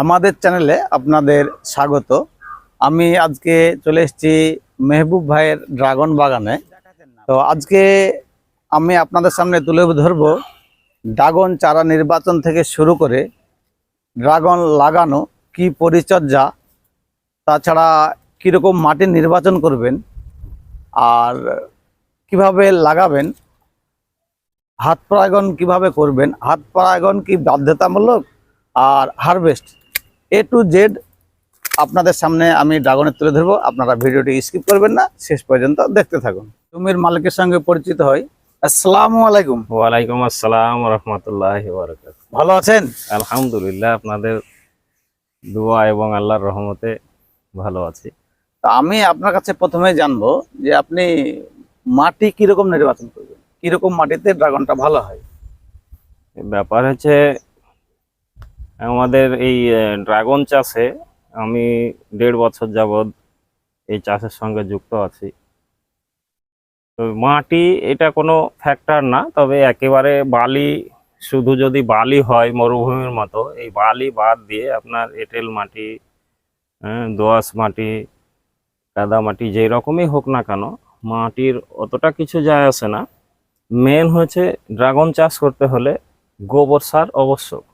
আমাদের চ্যানেলে আপনাদের স্বাগত। আমি আজকে চলে এসেছি মেহবুব ভাইয়ের ড্রাগন বাগানে। তো আজকে আমি আপনাদের সামনে তুলে ধরবো ড্রাগন চারা নির্বাচন থেকে শুরু করে ড্রাগন লাগানো কি পরিচর্যা, তাছাড়া কীরকম মাটি নির্বাচন করবেন আর কীভাবে লাগাবেন, হাত পরাগন কীভাবে করবেন, হাত পরাগন কি বাধ্যতামূলক আর হারভেস্ট এ টু জেড আপনাদের সামনে আমি ড্রাগনের তুলে ধরবো। আপনারা ভিডিওটি স্কিপ করবেন না শেষ পর্যন্ত দেখতে থাকুন। জমির মালিকের সঙ্গে পরিচিত আসসালামু আলাইকুম। ওয়ালাইকুম আসসালাম রহমতুল্লাহ ভালো আছেন? আলহামদুলিল্লাহ আপনাদের দোয়া এবং আল্লাহর রহমতে ভালো আছি। তো আমি আপনার কাছে প্রথমে জানব যে আপনি মাটি কীরকম নির্বাচন করবেন? কীরকম মাটিতে ড্রাগনটা ভালো হয়? ব্যাপার হচ্ছে আমাদের এই ড্রাগন চাষে আমি দেড় বছর যাবৎ এই চাষের সঙ্গে যুক্ত আছি। মাটি এটা কোনো ফ্যাক্টর না, তবে একেবারে বালি, শুধু যদি বালি হয় মরুভূমির মতো, এই বালি বাদ দিয়ে আপনার এঁটেল মাটি দোআঁশ মাটি কাদা মাটি যেই রকমই হোক না কেন, মাটির অতটা কিছু যায় আসে না। মেন হচ্ছে ড্রাগন চাষ করতে হলে গোবর সার অবশ্যক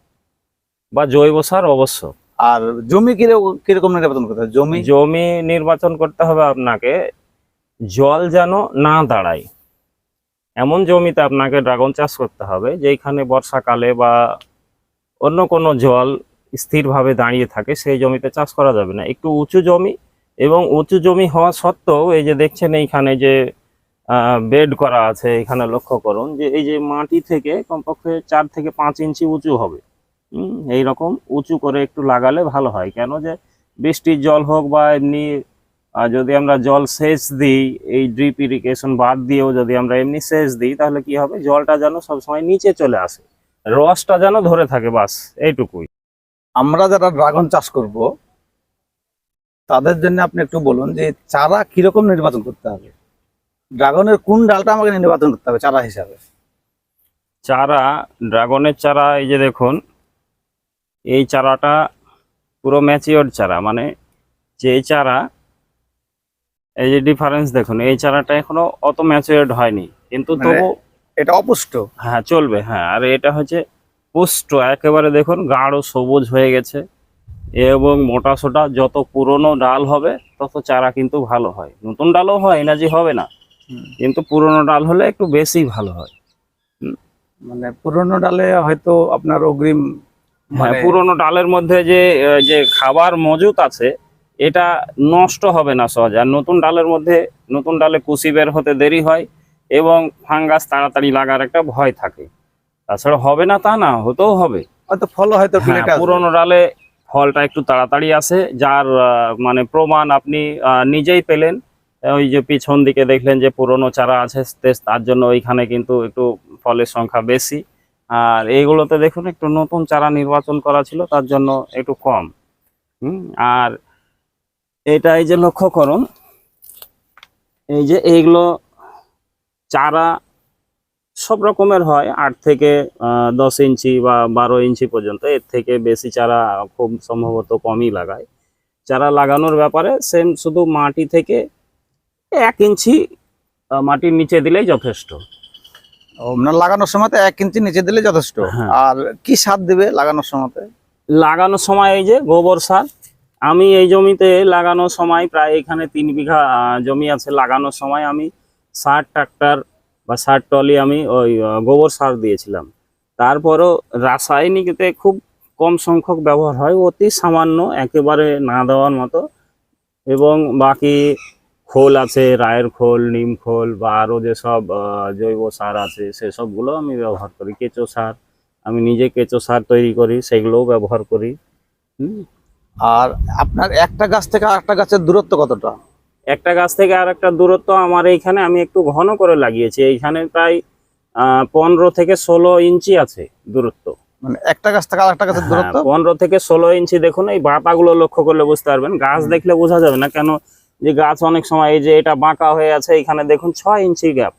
বা জৈব সার অবশ্য। আর জমি কীরকম নির্বাচন করতে হয় জমি? জমি নির্বাচন করতে হবে আপনাকে জল যেন না দাঁড়ায়। এমন জমিতে আপনাকে ড্রাগন চাষ করতে হবে যেখানে বর্ষাকালে বা অন্য কোনো জল স্থিরভাবে দাঁড়িয়ে থাকে সেই জমিতে চাষ করা যাবে না। একটু উঁচু জমি এবং উঁচু জমি হওয়া সত্ত্বেও এই যে দেখছেন এইখানে যে বেড করা আছে এখানে লক্ষ্য করুন যে এই যে মাটি থেকে কমপক্ষে চার থেকে পাঁচ ইঞ্চি উঁচু হবে। হুম এইরকম উঁচু করে একটু লাগালে ভালো হয়। কেন যে বৃষ্টির জল হোক বা এমনি যদি আমরা জল সেচ দিই এই ড্রিপ ইরিগেশন বাদ দিয়েও যদি আমরা এমনি সেচ দিই তাহলে কি হবে? জলটা যেন সবসময় নিচে চলে আসে। রসটা যেন ধরে থাকে বাস এইটুকুই। আমরা যারা ড্রাগন চাষ করব তাদের জন্য আপনি একটু বলুন যে চারা কীরকম নির্বাচন করতে হবে? ড্রাগনের কোন ডালটা আমাকে নির্বাচন করতে হবে চারা হিসাবে? চারা ড্রাগনের চারা এই যে দেখুন এই চারাটা পুরো ম্যাচিওর চারা মানে যে চারা এই যে ডিফারেন্স দেখুন এই চারাটা এখনও অত ম্যাচিওর্ড হয়নি কিন্তু মানে- তবু এটা অপুষ্ট? হ্যাঁ চলবে হ্যাঁ আর এটা হচ্ছে পুষ্ট একেবারে দেখুন গাঢ় সবুজ হয়ে গেছে এবং মোটা সোটা যত পুরনো ডাল হবে তত চারা কিন্তু ভালো হয়। নতুন ডালও হয় না যে হবে না কিন্তু পুরনো ডাল হলে একটু বেশি ভালো হয়। মানে পুরনো ডালে হয়তো আপনার অগ্রিম মানে পুরনো ডালের মধ্যে যে যে খাবার মজুত আছে এটা নষ্ট হবে না সহজে। আর নতুন ডালের মধ্যে নতুন ডালে কুশি বের হতে দেরি হয় এবং ফাঙ্গাস তাড়াতাড়ি লাগার একটা ভয় থাকে। তাছাড়া হবে না তা না হতেও হবে। হয়তো ফল হয়তো হ্যাঁ, পুরনো ডালে ফলটা একটু তাড়াতাড়ি আসে যার মানে প্রমাণ আপনি নিজেই পেলেন। ওই যে পিছন দিকে দেখলেন যে পুরনো চারা আছে তার জন্য ওইখানে কিন্তু একটু ফলের সংখ্যা বেশি। আর এইগুলোতে দেখুন, একটু নতুন চারা নির্বাচন করা ছিল, তার জন্য একটু কম। আর এটা এই যে লক্ষ্য করুন, এই যে এইগুলো চারা সব রকমের হয়, আট থেকে দশ ইঞ্চি বা বারো ইঞ্চি পর্যন্ত, এর থেকে বেশি চারা খুব সম্ভবত কমই লাগায়। চারা লাগানোর ব্যাপারে সেম শুধু মাটি থেকে এক ইঞ্চি মাটির নিচে দিলেই যথেষ্ট। ও, মানে লাগানোর সময় এক ইঞ্চি নিচে দিলে যথেষ্ট। হ্যাঁ। আর কি সার দিবে লাগানোর সময়তে? লাগানোর সময় এই যে গোবর সার। আমি এই জমিতে লাগানোর সময় প্রায় এখানে তিন বিঘা জমি আছে। লাগানোর সময় আমি ষাট ট্রাক্টর বা ষাট টলি আমি ওই গোবর সার দিয়েছিলাম। তারপরও রাসায়নিকতে খুব কম সংখ্যক ব্যবহার হয়। অতি সামান্য একেবারে না দেওয়ার মতো। এবং বাকি খোল আছে রায়ের খোল নিম খোল বা আরও যেসব জৈব সার আছে সেসবগুলো আমি ব্যবহার করি। কেঁচো সার আমি নিজে কেঁচো সার তৈরি করি সেগুলোও ব্যবহার করি। আর আপনার একটা গাছ থেকে আরেকটা গাছের দূরত্ব কতটা? একটা গাছ থেকে আর একটা দূরত্ব আমার এইখানে আমি একটু ঘন করে লাগিয়েছি। এইখানে প্রায় পনেরো থেকে ষোলো ইঞ্চি আছে দূরত্ব। মানে একটা গাছ থেকে আরেকটা গাছের দূরত্ব? পনেরো থেকে ষোলো ইঞ্চি দেখুন এই বাতাগুলো লক্ষ্য করলে বুঝতে পারবেন। গাছ দেখলে বোঝা যাবে না কেন যে গাছ অনেক সময় এই যে এটা বাঁকা হয়ে আছে এখানে দেখুন ছয় ইঞ্চি গ্যাপ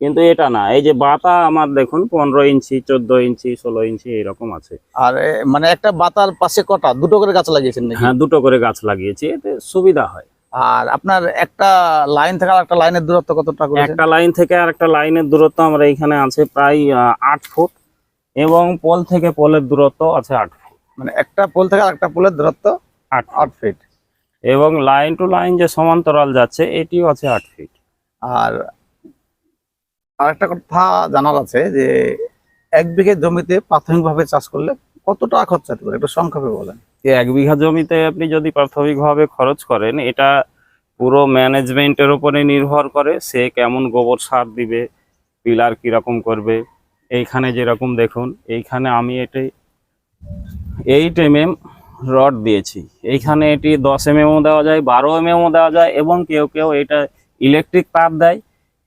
কিন্তু এটা না এই যে বাতা আমার দেখুন পনেরো ইঞ্চি চোদ্দ ইঞ্চি ষোলো ইঞ্চি এরকম আছে। আর মানে একটা বাতার পাশে কটা? দুটো করে গাছ লাগিয়েছেন হ্যাঁ দুটো করে গাছ লাগিয়েছি এতে সুবিধা হয়। আর আপনার একটা লাইন থেকে আর একটা লাইনের দূরত্ব কতটা একটা লাইন থেকে আর একটা লাইনের দূরত্ব আমরা এখানে আছে প্রায় আট ফুট এবং পোল থেকে পোলের দূরত্ব আছে আট ফুট। মানে একটা পোল থেকে আরেকটা পোলের দূরত্ব আট আট ফিট এবং লাইন টু লাইন যে সমান্তরাল যাচ্ছে এটিও আছে আট ফিট আর আরেকটা কথা জানার আছে যে এক বিঘে জমিতে প্রাথমিকভাবে চাষ করলে কত টাকা খরচা হতে পারে? একটু সংক্ষেপে বলেন। এক বিঘা জমিতে আপনি যদি প্রাথমিকভাবে খরচ করেন এটা পুরো ম্যানেজমেন্টের উপরে নির্ভর করে সে কেমন গোবর সার দিবে পিলার কীরকম করবে এইখানে যেরকম দেখুন এইখানে আমি এটি এইট এম এম রড দিয়েছি। এইখানে এটি দশ এম এমও দেওয়া যায়, বারো এম এমও দেওয়া যায় এবং কেউ কেউ এটা ইলেকট্রিক তার দেয়।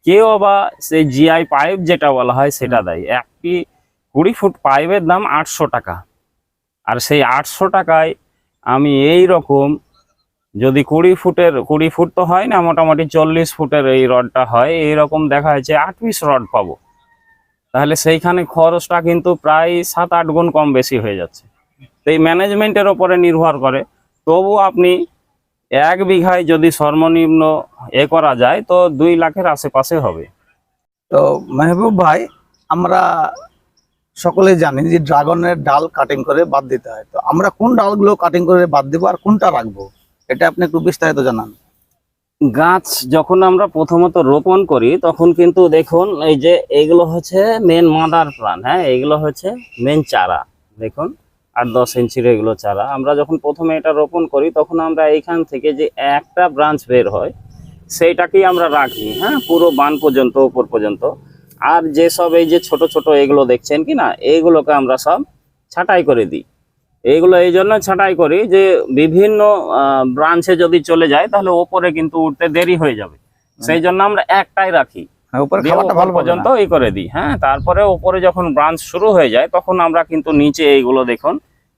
কেউ বা সেই জিআই পাইপ যেটা বলা হয় সেটা দেয়। একটি কুড়ি ফুট পাইপের দাম আটশো টাকা। আর সেই আটশো টাকায় আমি এই রকম যদি কুড়ি ফুটের, কুড়ি ফুট তো হয় না, মোটামুটি চল্লিশ ফুটের এই রডটা হয়, এই রকম দেখা যাচ্ছে আট পিস রড পাবো। তাহলে সেইখানে খরচটা কিন্তু প্রায় সাত আট গুণ কম বেশি হয়ে যাচ্ছে। তো এই ম্যানেজমেন্টের ওপরে নির্ভর করে। তবু আপনি এক বিঘায় যদি সর্বনিম্ন এ করা যায় তো দুই লাখের আশেপাশে হবে। তো মেহবুব ভাই আমরা সকলেই জানি যে ড্রাগনের ডাল কাটিং করে বাদ দিতে হয়। তো আমরা কোন ডালগুলো কাটিং করে বাদ দিব আর কোনটা রাখব? এটা আপনি একটু বিস্তারিত জানান। গাছ যখন আমরা প্রথমত রোপণ করি তখন কিন্তু দেখুন এই যে এগুলো হচ্ছে মেন মাদার প্লান হ্যাঁ? এগুলো হচ্ছে মেন চারা দেখুন। আট দশ ইঞ্চির এগুলো চারা। আমরা যখন প্রথমে এটা রোপণ করি তখন আমরা এইখান থেকে যে একটা ব্রাঞ্চ বের হয় সেইটাকেই আমরা রাখি হ্যাঁ? পুরো বান পর্যন্ত উপর পর্যন্ত। আর যেসব এই যে ছোট ছোট এগুলো দেখছেন কি না এইগুলোকে আমরা সব ছাঁটাই করে দিই। এইগুলো এই জন্য ছাঁটাই করি যে বিভিন্ন ব্রাঞ্চে যদি চলে যায় তাহলে ওপরে কিন্তু উঠতে দেরি হয়ে যাবে। সেই জন্য আমরা একটাই রাখি। উপরে খাবারটা ভালো পর্যন্ত এই করে দিই হ্যাঁ? তারপরে ওপরে যখন ব্রাঞ্চ শুরু হয়ে যায় তখন আমরা কিন্তু নিচে এইগুলো দেখুন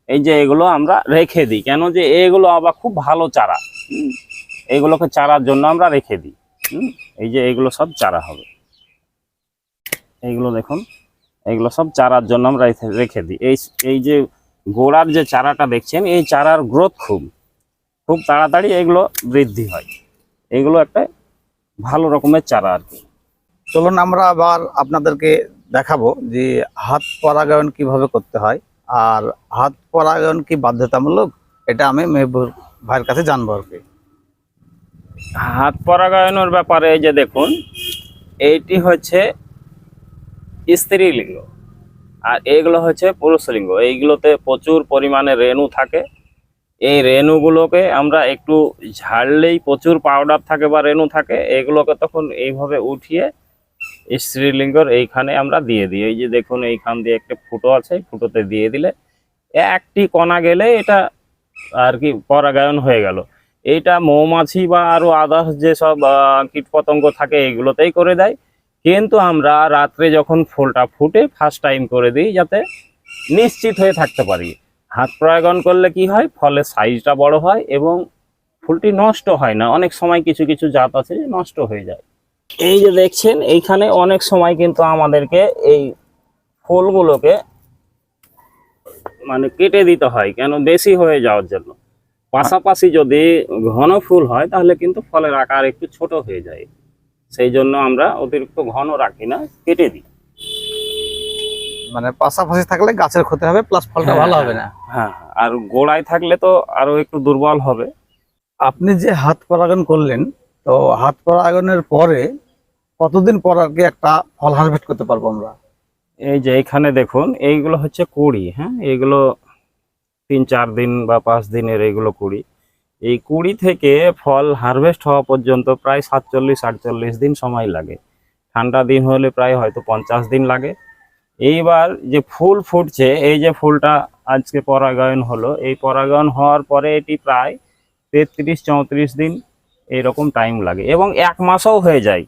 এই যে এগুলো আমরা রেখে দিই। কেন যে এগুলো আবার খুব ভালো চারা হুম, এইগুলোকে চারার জন্য আমরা রেখে দিই হুম, এই যে এগুলো সব চারা হবে। এইগুলো দেখুন এইগুলো সব চারার জন্য আমরা রেখে- রেখে দিই। এই এই যে গোড়ার যে চারাটা দেখছেন এই চারার গ্রোথ খুব খুব তাড়াতাড়ি এগুলো বৃদ্ধি হয়। এগুলো একটা ভালো রকমের চারা আর কি। চলুন আমরা আবার আপনাদেরকে দেখাবো যে হাত পরাগায়ন কীভাবে করতে হয় আর হাত পরাগায়ন কি বাধ্যতামূলক? এটা আমি মেহবুর ভাইয়ের কাছে জানব আর কি। হাত পরাগায়নের ব্যাপারে যে দেখুন, এইটি হচ্ছে স্ত্রীলিঙ্গ আর এইগুলো হচ্ছে পুরুষলিঙ্গ। এইগুলোতে প্রচুর পরিমাণে রেণু থাকে। এই রেণুগুলোকে আমরা একটু ঝাড়লেই প্রচুর পাউডার থাকে বা রেণু থাকে। এগুলোকে তখন এইভাবে উঠিয়ে স্ত্রীলিঙ্গর এইখানে আমরা দিয়ে দিই। এই যে দেখুন, এইখান দিয়ে একটা ফুটো আছে ফুটোতে দিয়ে দিলে একটি কণা গেলে এটা আর কি পরাগায়ন হয়ে গেল। এইটা মৌমাছি বা আরও আদার্স যেসব কীটপতঙ্গ থাকে এগুলোতেই করে দেয়। কিন্তু আমরা রাত্রে যখন ফুলটা ফুটে ফার্স্ট টাইম করে দিই যাতে নিশ্চিত হয়ে থাকতে পারি। হাত প্রয়োগন করলে কি হয়? ফলের সাইজটা বড় হয় এবং ফুলটি নষ্ট হয় না। অনেক সময় কিছু কিছু জাত আছে নষ্ট হয়ে যায়। এই যে দেখছেন এইখানে অনেক সময় কিন্তু আমাদেরকে এই ফুলগুলোকে মানে কেটে দিতে হয় কেন বেশি হয়ে যাওয়ার জন্য। পাশাপাশি যদি ঘন ফুল হয় তাহলে কিন্তু ফলের আকার একটু ছোট হয়ে যায়। সেই জন্য আমরা অতিরিক্ত ঘন রাখি না কেটে দিই। মানে পাশাপাশি থাকলে গাছের ক্ষতি হবে প্লাস ফলটা ভালো হবে না। হ্যাঁ আর গোড়ায় থাকলে তো আরও একটু দুর্বল হবে। আপনি যে হাত পরাগায়ন করলেন তো হাত পরাগায়নের পরে কতদিন পর আর কি একটা ফল হারভেস্ট করতে পারব আমরা? এই যে এখানে দেখুন, এইগুলো হচ্ছে কুড়ি হ্যাঁ? এইগুলো তিন চার দিন বা পাঁচ দিনের এইগুলো কুড়ি। এই কুড়ি থেকে ফল হারভেস্ট হওয়া পর্যন্ত প্রায় সাতচল্লিশ, আটচল্লিশ দিন সময় লাগে। ঠান্ডা দিন হলে প্রায় হয়তো পঞ্চাশ দিন লাগে। এইবার যে ফুল ফুটছে, এই যে ফুলটা আজকে পরাগায়ন হলো, এই পরাগায়ন হওয়ার পরে এটি প্রায় তেত্রিশ, চৌত্রিশ দিন এইরকম টাইম লাগে এবং এক মাসও হয়ে যায়।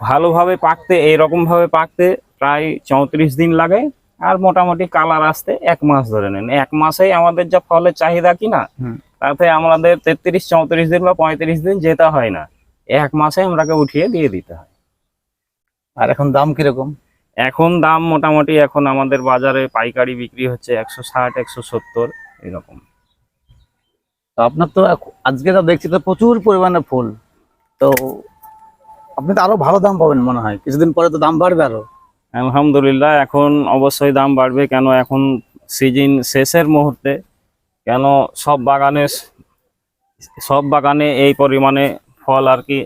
ভালোভাবে পাকতে এইরকম ভাবে পাকতে প্রায় চৌত্রিশ দিন লাগে আর মোটামুটি কালার আসতে এক মাস ধরে নেন। এক মাসেই আমাদের যা ফলের চাহিদা কিনা। তাতে আমাদের তেত্রিশ চৌত্রিশ দিন বা পঁয়ত্রিশ দিন যেতে হয় না। এক মাসে আমরাকে উঠিয়ে দিয়ে দিতে হয়। আর এখন দাম কীরকম? এখন দাম মোটামুটি এখন আমাদের বাজারে পাইকারি বিক্রি হচ্ছে একশো ষাট একশো সত্তর এরকম। তো আপনার তো আজকে যা দেখছি তো প্রচুর পরিমাণে ফুল। তো আপনি তো আরও ভালো দাম পাবেন মনে হয়। কিছুদিন পরে তো দাম বাড়বে আরও। আলহামদুলিল্লাহ এখন অবশ্যই দাম বাড়বে কেন এখন সিজন শেষের মুহূর্তে। কেন সব বাগানে সব বাগানে এই পরিমাণে ফল আর কি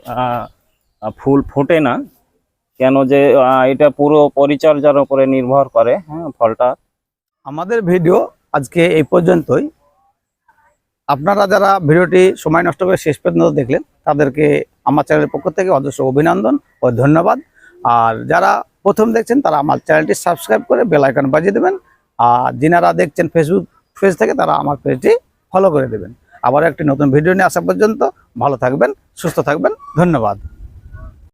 ফুল ফোটে না। কেন যে এটা পুরো পরিচর্যার উপরে নির্ভর করে হ্যাঁ ফলটা। আমাদের ভিডিও আজকে এই পর্যন্তই। আপনারা যারা ভিডিওটি সময় নষ্ট করে শেষ পর্যন্ত দেখলেন, তাদেরকে আমার চ্যানেলের পক্ষ থেকে অজস্র অভিনন্দন ও ধন্যবাদ। আর যারা প্রথম দেখছেন, তারা আমার চ্যানেলটি সাবস্ক্রাইব করে বেলাইকন বাজিয়ে দেবেন। আর যিনারা দেখছেন ফেসবুক পেজ থেকে, তারা আমার পেজটি ফলো করে দেবেন। আবার একটি নতুন ভিডিও নিয়ে আসা পর্যন্ত ভালো থাকবেন, সুস্থ থাকবেন। ধন্যবাদ।